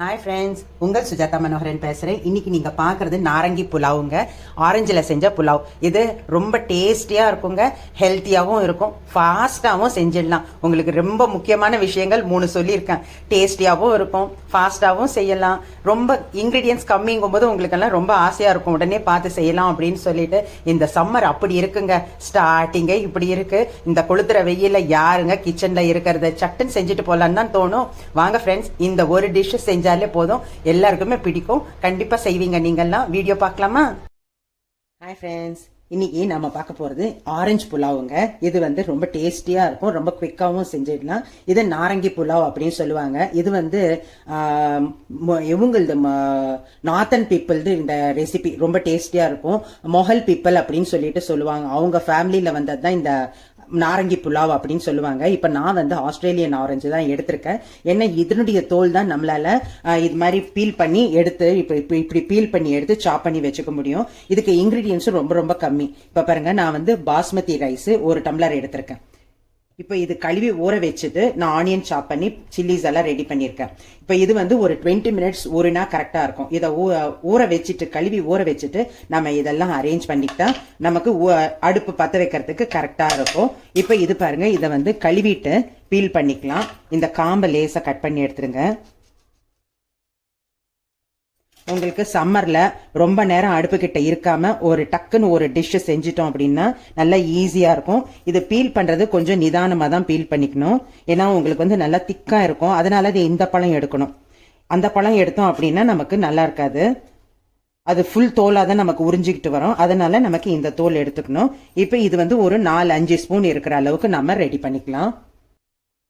Hi friends உங்கள் சுஜாதா மனோகரன் பேசுகிறேன் இன்னைக்கு நீங்கள் பார்க்குறது நாரங்கி புலாவுங்க. ஆரஞ்சில் செஞ்ச புலாவ். இது ரொம்ப டேஸ்டியாக இருக்குங்க. ஹெல்த்தியாகவும் இருக்கும். ஃபாஸ்ட்டாகவும் செஞ்சிடலாம். உங்களுக்கு ரொம்ப முக்கியமான விஷயங்கள் மூணு சொல்லியிருக்கேன். டேஸ்டியாகவும் இருக்கும். ஃபாஸ்ட்டாகவும் செய்யலாம். ரொம்ப இன்க்ரீடியன்ஸ் கம்மிங்கும் போது உங்களுக்கெல்லாம் ரொம்ப ஆசையாக இருக்கும். உடனே பார்த்து செய்யலாம் அப்படின்னு சொல்லிட்டு இந்த சம்மர் அப்படி இருக்குங்க. ஸ்டார்டிங்கே இப்படி இருக்கு. இந்த கொளுத்துற வெயில்ல யாருங்க கிச்சனில் இருக்கிறத சட்டுன்னு செஞ்சுட்டு போகலான்னு தான் தோணும். வாங்க ஃப்ரெண்ட்ஸ் இந்த ஒரு டிஷ்ஷு செஞ்ச செஞ்சாலே போதும். எல்லாருக்குமே பிடிக்கும். கண்டிப்பாக செய்வீங்க. நீங்கள்லாம் வீடியோ பார்க்கலாமா? ஹாய் ஃப்ரெண்ட்ஸ் இன்னைக்கு நம்ம பார்க்க போகிறது ஆரஞ்சு புலாவுங்க. இது வந்து ரொம்ப டேஸ்டியாக இருக்கும். ரொம்ப குவிக்காகவும் செஞ்சிடலாம். இது நாரங்கி புலாவ் அப்படின்னு சொல்லுவாங்க. இது வந்து இவங்களது நார்த்தன் பீப்புள்து இந்த ரெசிபி ரொம்ப டேஸ்டியாக இருக்கும். மொஹல் பீப்பிள் அப்படின்னு சொல்லிட்டு சொல்லுவாங்க. அவங்க ஃபேமிலியில் வந்தது தான் இந்த நாரங்கி புலாவ் அப்படின்னு சொல்லுவாங்க. இப்போ நான் வந்து ஆஸ்திரேலியன் ஆரஞ்சு தான் எடுத்திருக்கேன். ஏன்னா இதனுடைய தோல் தான் நம்மளால இது மாதிரி பீல் பண்ணி எடுத்து இப்போ இப்போ இப்படி பீல் பண்ணி எடுத்து சாப் பண்ணி வச்சுக்க முடியும். இதுக்கு இன்கிரீடியன்ஸும் ரொம்ப ரொம்ப கம்மி. இப்போ பாருங்க நான் வந்து பாஸ்மதி ரைஸ் ஒரு டம்ளர் எடுத்திருக்கேன். இப்போ இது கழுவி ஊற வச்சுட்டு நான் ஆனியன் சாப் பண்ணி சில்லிஸ் எல்லாம் ரெடி பண்ணியிருக்கேன். இப்போ இது வந்து ஒரு டுவெண்ட்டி மினிட்ஸ் ஊறினா கரெக்டாக இருக்கும். இதை ஊ- ஊற வச்சுட்டு கழுவி ஊற வச்சுட்டு நம்ம இதெல்லாம் அரேஞ்ச் பண்ணிக்கிட்டா நமக்கு அடுப்பு பற்ற வைக்கிறதுக்கு கரெக்டாக இருக்கும். இப்போ இது பாருங்க இதை வந்து கழுவிட்டு பீல் பண்ணிக்கலாம். இந்த காம்பை லேசாக கட் பண்ணி எடுத்துருங்க. உங்களுக்கு சம்மரில் ரொம்ப நேரம் அடுப்புக்கிட்ட இருக்காமல் ஒரு டக்குன்னு ஒரு டிஷ்ஷை செஞ்சிட்டோம் அப்படின்னா நல்லா ஈஸியாக இருக்கும். இது பீல் பண்ணுறது கொஞ்சம் நிதானமாக தான் பீல் பண்ணிக்கணும். ஏன்னா உங்களுக்கு வந்து நல்லா திக்காக இருக்கும். அதனால இது இந்த பழம் எடுக்கணும். அந்த பழம் எடுத்தோம் அப்படின்னா நமக்கு நல்லா இருக்காது. அது ஃபுல் தோலாக தான் நமக்கு உறிஞ்சிக்கிட்டு வரும். அதனால நமக்கு இந்த தோல் எடுத்துக்கணும். இப்போ இது வந்து ஒரு நாலு அஞ்சு ஸ்பூன் இருக்கிற அளவுக்கு நம்ம ரெடி பண்ணிக்கலாம்.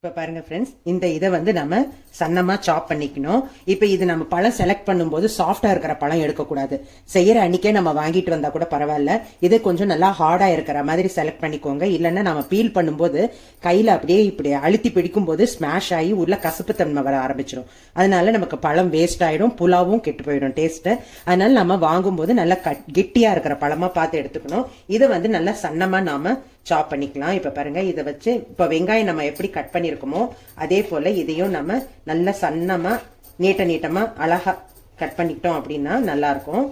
இப்போ பாருங்கள் ஃப்ரெண்ட்ஸ் இந்த இதை வந்து நம்ம சன்னமாக சாப் பண்ணிக்கணும். இப்போ இது நம்ம பழம் செலக்ட் பண்ணும்போது சாஃப்டாக இருக்கிற பழம் எடுக்கக்கூடாது. செய்கிற அன்னைக்கே நம்ம வாங்கிட்டு வந்தால் கூட பரவாயில்ல. இது கொஞ்சம் நல்லா ஹார்டாக இருக்கிற மாதிரி செலக்ட் பண்ணிக்கோங்க. இல்லைன்னா நம்ம பீல் பண்ணும்போது கையில் அப்படியே இப்படி அழுத்தி பிடிக்கும் போது ஸ்மாஷ் ஆகி உள்ள கசப்பு தன்மை வர ஆரம்பிச்சிடும் அதனால நமக்கு பழம் வேஸ்ட் ஆகிடும் புலாவும் கெட்டு போயிடும் டேஸ்ட்டு அதனால நம்ம வாங்கும்போது நல்லா கட் கெட்டியாக இருக்கிற பழமாக பார்த்து எடுத்துக்கணும். இதை வந்து நல்லா சன்னமாக நாம் சாப் பண்ணிக்கலாம். இப்போ பாருங்கள் இதை வச்சு இப்போ வெங்காயம் நம்ம எப்படி கட் பண்ணியிருக்கோமோ அதே போல் இதையும் நம்ம நல்ல சன்னமாக நீட்ட நீட்டமாக அழகாக கட் பண்ணிக்கிட்டோம் அப்படின்னா நல்லா இருக்கும்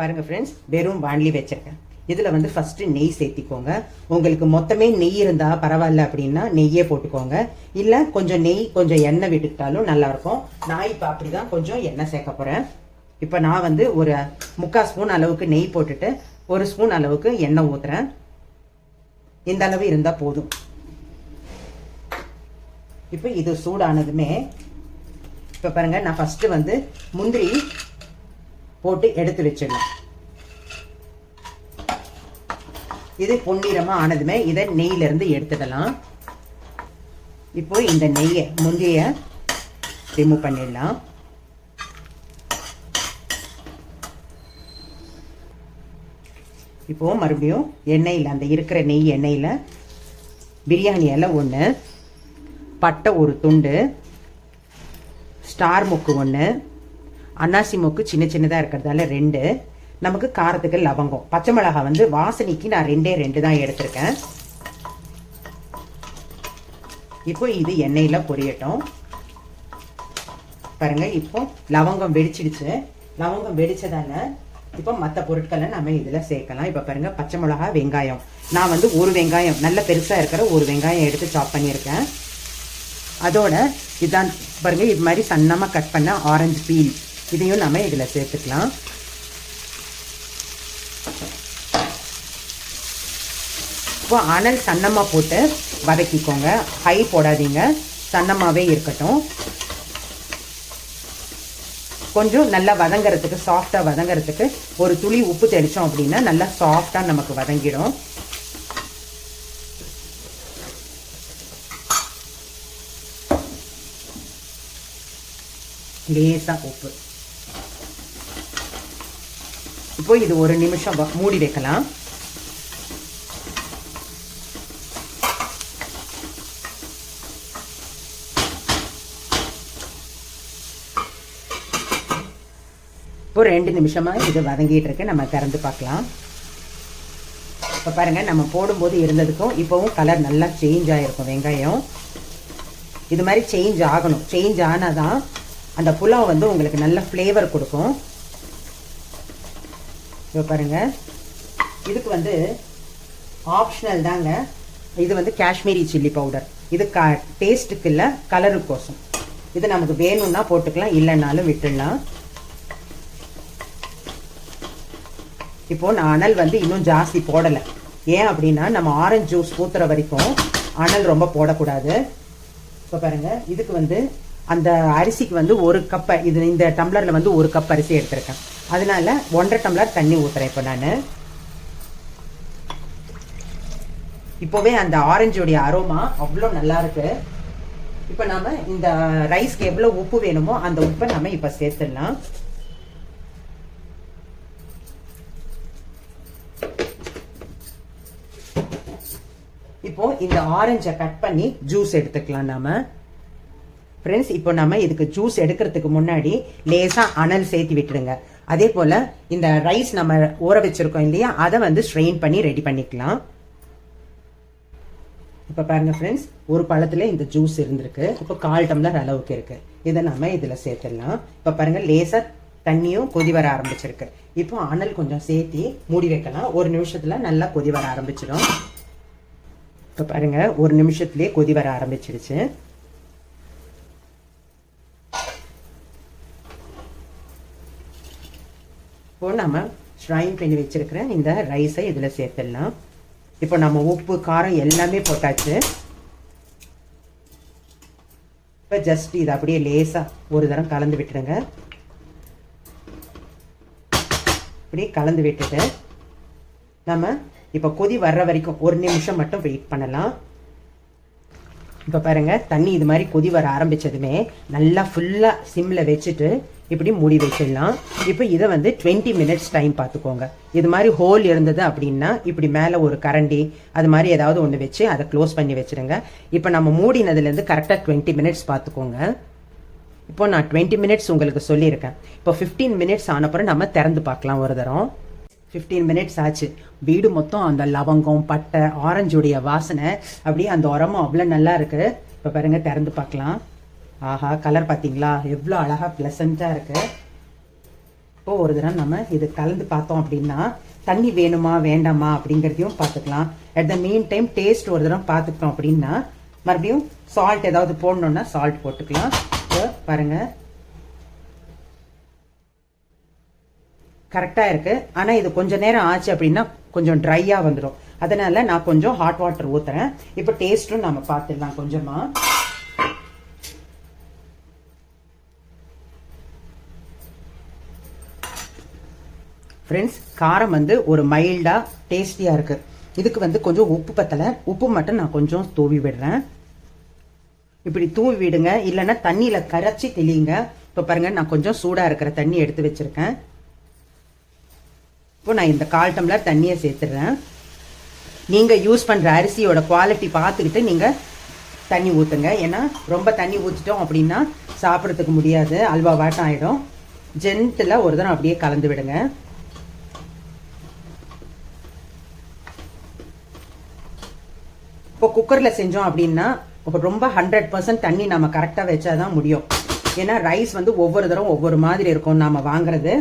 பாருங்கள் ஃப்ரெண்ட்ஸ் வெறும் வாண்லி வச்சிருக்கேன் இதில் வந்து ஃபஸ்ட்டு நெய் சேர்த்திக்கோங்க. உங்களுக்கு மொத்தமே நெய் இருந்தால் பரவாயில்ல அப்படின்னா நெய்யே போட்டுக்கோங்க. இல்லை கொஞ்சம் நெய் கொஞ்சம் எண்ணெய் விட்டுக்கிட்டாலும் நல்லாயிருக்கும். நான் நான் அப்படி அப்படிதான் கொஞ்சம் எண்ணெய் சேர்க்க போகிறேன் இப்போ நான் வந்து ஒரு முக்கால் ஸ்பூன் அளவுக்கு நெய் போட்டுட்டு ஒரு ஸ்பூன் அளவுக்கு எண்ணெய் ஊத்துறேன். இந்த அளவு இருந்தால் போதும். இப்போ இது சூடானதுமே இப்போ பாருங்க நான் ஃபஸ்ட்டு வந்து முந்திரி போட்டு எடுத்து வச்சிடலாம் இது பொன்னிறமாக ஆனதுமே இதை நெய்யிலேருந்து எடுத்துடலாம் இப்போ இந்த நெய்யை முந்திரிய ரிமூவ் பண்ணிடலாம். இப்போ மறுபடியும் எண்ணெயில் அந்த இருக்கிற நெய் எண்ணெயில் பிரியாணி இலை ஒன்று பட்டை ஒரு துண்டு ஸ்டார் மொக்கு ஒன்று அன்னாசி மொக்கு சின்ன சின்னதாக இருக்கிறதால ரெண்டு. நமக்கு காரத்துக்கு லவங்கம். பச்சை மிளகாய் வந்து வாசனைக்கு நான் ரெண்டே ரெண்டு தான் எடுத்திருக்கேன். இப்போ இது எண்ணெயில் பொரியட்டும். பாருங்கள் இப்போ லவங்கம் வெடிச்சிடுச்சு. லவங்கம் வெடிச்சதால இப்போ மற்ற பொருட்களை நம்ம இதில் சேர்க்கலாம். இப்போ பாருங்க பச்சை மிளகா வெங்காயம். நான் வந்து ஒரு வெங்காயம் நல்ல பெருசாக இருக்கிற ஒரு வெங்காயம் எடுத்து சாப் பண்ணியிருக்கேன். அதோட இதான் பாருங்க இது மாதிரி சன்னமாக கட் பண்ண ஆரஞ்சு பீல் இதையும் நம்ம இதில் சேர்த்துக்கலாம். இப்போ அனல் சன்னமாக போட்டு வதக்கிக்கோங்க. ஹை போடாதீங்க. சன்னமாகவே இருக்கட்டும். கொஞ்சம் நல்லா வதங்கறதுக்கு சாஃப்டாக வதங்கிறதுக்கு ஒரு துளி உப்பு தெளித்தோம் அப்படின்னா நல்லா சாஃப்டாக நமக்கு வதங்கிடும். லேசாக உப்பு. இப்போ இது ஒரு நிமிஷம் மூடி வைக்கலாம். இப்போ ரெண்டு நிமிஷமா இது வதங்கிட்டு இருக்கு. நம்ம திறந்து பார்க்கலாம். இப்போ பாருங்க நம்ம போடும்போது இருந்ததுக்கும் இப்போவும் கலர் நல்லா சேஞ்ச் ஆகிருக்கும் வெங்காயம். இது மாதிரி சேஞ்ச் ஆகணும். சேஞ்ச் ஆனால் தான் அந்த புலாவ் வந்து உங்களுக்கு நல்ல ஃப்ளேவர் கொடுக்கும். இப்போ பாருங்க இதுக்கு வந்து ஆப்ஷனல் தாங்க. இது வந்து காஷ்மீரி சில்லி பவுடர் இது க டேஸ்ட்டுக்கு இல்லை கலருக்கோசம் இது நமக்கு வேணும்னா போட்டுக்கலாம் இல்லைன்னாலும் விட்டுடலாம். இப்போ நான் அனல் வந்து இன்னும் ஜாஸ்தி போடலை. ஏன் அப்படின்னா நம்ம ஆரஞ்சு ஜூஸ் ஊத்துற வரைக்கும் அனல் ரொம்ப போடக்கூடாது. இப்போ பாருங்க இதுக்கு வந்து அந்த அரிசிக்கு வந்து ஒரு கப் இது இந்த டம்ளர்ல வந்து ஒரு கப் அரிசி எடுத்திருக்கேன். அதனால ஒன்றரை டம்ளர் தண்ணி ஊத்துறேன் இப்போ நான். இப்போவே அந்த ஆரஞ்சோடைய அரோமா அவ்வளோ நல்லா இருக்கு. இப்போ நாம இந்த ரைஸ்க்கு எவ்வளோ உப்பு வேணுமோ அந்த உப்பை நம்ம இப்போ சேர்த்துடலாம் இப்போ இந்த ஆரஞ்சை கட் பண்ணி ஜூஸ் எடுத்துக்கலாம் நாம. ஃப்ரெண்ட்ஸ் இப்போ நம்ம இதுக்கு ஜூஸ் எடுக்கிறதுக்கு முன்னாடி லேசாக அனல் சேர்த்து விட்டுடுங்க. அதே போல் இந்த ரைஸ் நம்ம ஊற வச்சுருக்கோம் இல்லையா அதை வந்து ஸ்ட்ரெயின் பண்ணி ரெடி பண்ணிக்கலாம். இப்போ பாருங்க ஃப்ரெண்ட்ஸ் ஒரு பழத்தில் இந்த ஜூஸ் இருந்திருக்கு. இப்போ கால் டம்ளர் அளவுக்கு இருக்கு. இதை நம்ம இதில் சேர்த்துடலாம். இப்போ பாருங்கள் லேசாக தண்ணியும் கொதி வர ஆரம்பிச்சிருக்கு. இப்போ அனல் கொஞ்சம் சேர்த்தி மூடி வைக்கலாம். ஒரு நிமிஷத்தில் நல்லா கொதி வர ஆரம்பிச்சிடும் இப்போ பாருங்கள் ஒரு நிமிஷத்துலேயே கொதி வர ஆரம்பிச்சிடுச்சு இப்போ நம்ம ஸ்ட்ரைன் பண்ணி வச்சுருக்கிற இந்த ரைஸை இதில் சேர்த்துடலாம். இப்போ நம்ம உப்பு காரம் எல்லாமே போட்டாச்சு. இப்போ ஜஸ்ட் இதை அப்படியே லேசாக ஒரு தரம் கலந்து விட்டுருங்க அப்படியே கலந்து விட்டுட்டு நம்ம இப்போ கொதி வர்ற வரைக்கும் ஒரு நிமிஷம் மட்டும் வெயிட் பண்ணலாம். இப்போ பாருங்க தண்ணி இது மாதிரி கொதி வர ஆரம்பித்ததுமே நல்லா ஃபுல்லாக சிம்மில் வச்சுட்டு இப்படி மூடி வச்சிடலாம். இப்போ இதை வந்து டுவெண்ட்டி மினிட்ஸ் டைம் பார்த்துக்கோங்க. இது மாதிரி ஹோல் இருந்தது அப்படின்னா இப்படி மேலே ஒரு கரண்டி அது மாதிரி ஏதாவது ஒன்று வச்சு அதை க்ளோஸ் பண்ணி வச்சிடுங்க. இப்போ நம்ம மூடினதுலேருந்து கரெக்டாக டுவெண்ட்டி மினிட்ஸ் பார்த்துக்கோங்க. இப்போ நான் டுவெண்ட்டி மினிட்ஸ் உங்களுக்கு சொல்லியிருக்கேன். இப்போ ஃபிஃப்டீன் மினிட்ஸ் ஆனப்புறம் நம்ம திறந்து பார்க்கலாம் ஒரு தரம். ஃபிஃப்டீன் மினிட்ஸ் ஆச்சு. வீடு மொத்தம் அந்த லவங்கம் பட்டை ஆரஞ்சுடைய வாசனை. அப்படியே அந்த உரமும் அவ்வளோ நல்லா இருக்கு. இப்போ பாருங்க திறந்து பார்க்கலாம். ஆஹா கலர் பார்த்தீங்களா? எவ்வளோ அழகாக ப்ளசண்ட்டாக இருக்கு. இப்போ ஒரு தடவை நம்ம இது கலந்து பார்த்தோம் அப்படின்னா தண்ணி வேணுமா வேண்டாமா அப்படிங்கிறதையும் பார்த்துக்கலாம். At the mean time taste ஒரு தடவை பார்த்துக்கிட்டோம் அப்படின்னா மறுபடியும் சால்ட் ஏதாவது போடணுன்னா சால்ட் போட்டுக்கலாம். இப்போ கரெக்டாக இருக்குது ஆனால் இது கொஞ்சம் நேரம் ஆச்சு அப்படின்னா கொஞ்சம் ட்ரையாக வந்துடும் அதனால நான் கொஞ்சம் ஹாட் வாட்டர் ஊற்றுறேன் இப்போ டேஸ்ட்டும் நம்ம பார்த்துடலாம் கொஞ்சமாக ஃப்ரெண்ட்ஸ் காரம் வந்து ஒரு மைல்டாக டேஸ்டியாக இருக்குது இதுக்கு வந்து கொஞ்சம் உப்பு பத்தலை. உப்பு மட்டும் நான் கொஞ்சம் தூவி விடுறேன். இப்படி தூவி விடுங்க. இல்லைன்னா தண்ணியில் கரைச்சி தெளியுங்க. இப்போ பாருங்கள் நான் கொஞ்சம் சூடாக இருக்கிற தண்ணி எடுத்து வச்சுருக்கேன். இப்போ நான் இந்த கால் டம்ளர் தண்ணியை சேர்த்துடுறேன் நீங்கள் யூஸ் பண்ணுற அரிசியோட குவாலிட்டி பார்த்துக்கிட்டு நீங்கள் தண்ணி ஊற்றுங்க ஏன்னா ரொம்ப தண்ணி ஊற்றிட்டோம் அப்படின்னா சாப்பிட்றதுக்கு முடியாது. அல்வா வாட்டம் ஆயிடும். ஜென்ட்டில் ஒரு தரம் அப்படியே கலந்து விடுங்க. இப்போ குக்கரில் செஞ்சோம் அப்படின்னா இப்போ ரொம்ப ஹண்ட்ரட் பர்சன்ட் தண்ணி நம்ம கரெக்டாக வச்சா தான் முடியும். ஏன்னா ரைஸ் வந்து ஒவ்வொரு தரம் ஒவ்வொரு மாதிரி இருக்கும். நாம் வாங்குறது.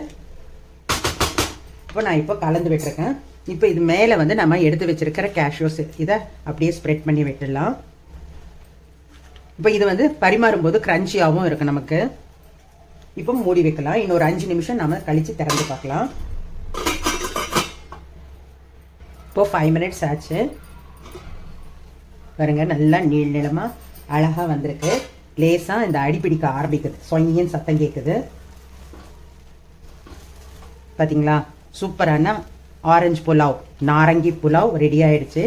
இப்போ நான் இப்போ கலந்து விட்டுருக்கேன். இப்போ இது மேலே வந்து நம்ம எடுத்து வச்சிருக்கிற கேஷ்யூஸ் இதை அப்படியே ஸ்ப்ரெட் பண்ணி விட்டுடலாம். இப்போ இது வந்து பரிமாறும்போது கிரன்ச்சியாகவும் இருக்கு நமக்கு. இப்போ மூடி வைக்கலாம். இன்னொரு அஞ்சு நிமிஷம் நம்ம கழித்து திறந்து பார்க்கலாம். இப்போ ஃபைவ் மினிட்ஸ் ஆச்சு. பாருங்க நல்லா நீள் நிலமாக அழகாக வந்திருக்கு. லேசாக இந்த அடிப்பிடிக்க ஆரம்பிக்குது. சொங்கின்னு சத்தம் கேட்குது பார்த்தீங்களா சூப்பரான ஆரஞ்சு புலாவ் நாரங்கி புலாவ் ரெடி ஆயிடுச்சு.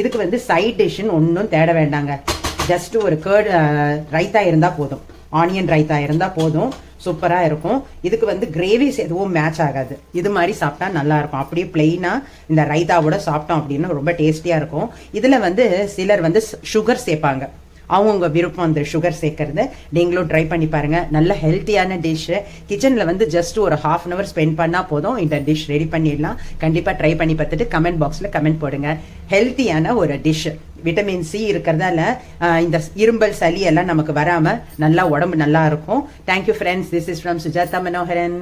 இதுக்கு வந்து சைட் டிஷ்ஷுன்னு ஒன்றும் தேட வேண்டாங்க. ஜஸ்ட் ஒரு கேர்டு ரைத்தா இருந்தால் போதும். ஆனியன் ரைத்தா இருந்தால் போதும். சூப்பராக இருக்கும். இதுக்கு வந்து கிரேவிஸ் எதுவும் மேட்ச் ஆகாது. இது மாதிரி சாப்பிட்டா நல்லாயிருக்கும் அப்படியே பிளெயினாக இந்த ரைத்தாவோட சாப்பிட்டோம் அப்படின்னா ரொம்ப டேஸ்டியாக இருக்கும். இதில் வந்து சிலர் வந்து சுகர் சேர்ப்பாங்க. அவங்கவுங்க விருப்பம் அந்த சுகர் சேர்க்கறது நீங்களும் ட்ரை பண்ணி பாருங்க. நல்ல ஹெல்த்தியான டிஷ்ஷு கிச்சனில் வந்து ஜஸ்ட் ஒரு ஹாஃப் அன் அவர் ஸ்பெண்ட் பண்ணால் போதும். இந்த டிஷ் ரெடி பண்ணிடலாம். கண்டிப்பாக ட்ரை பண்ணி பார்த்துட்டு கமெண்ட் பாக்ஸில் கமெண்ட் போடுங்க. ஹெல்த்தியான ஒரு டிஷ்ஷு விட்டமின் சி இருக்கிறதால இந்த இரும்பல் சளி எல்லாம் நமக்கு வராமல் நல்லா உடம்பு நல்லா இருக்கும். Thank you friends this is from Sujatha Manoharan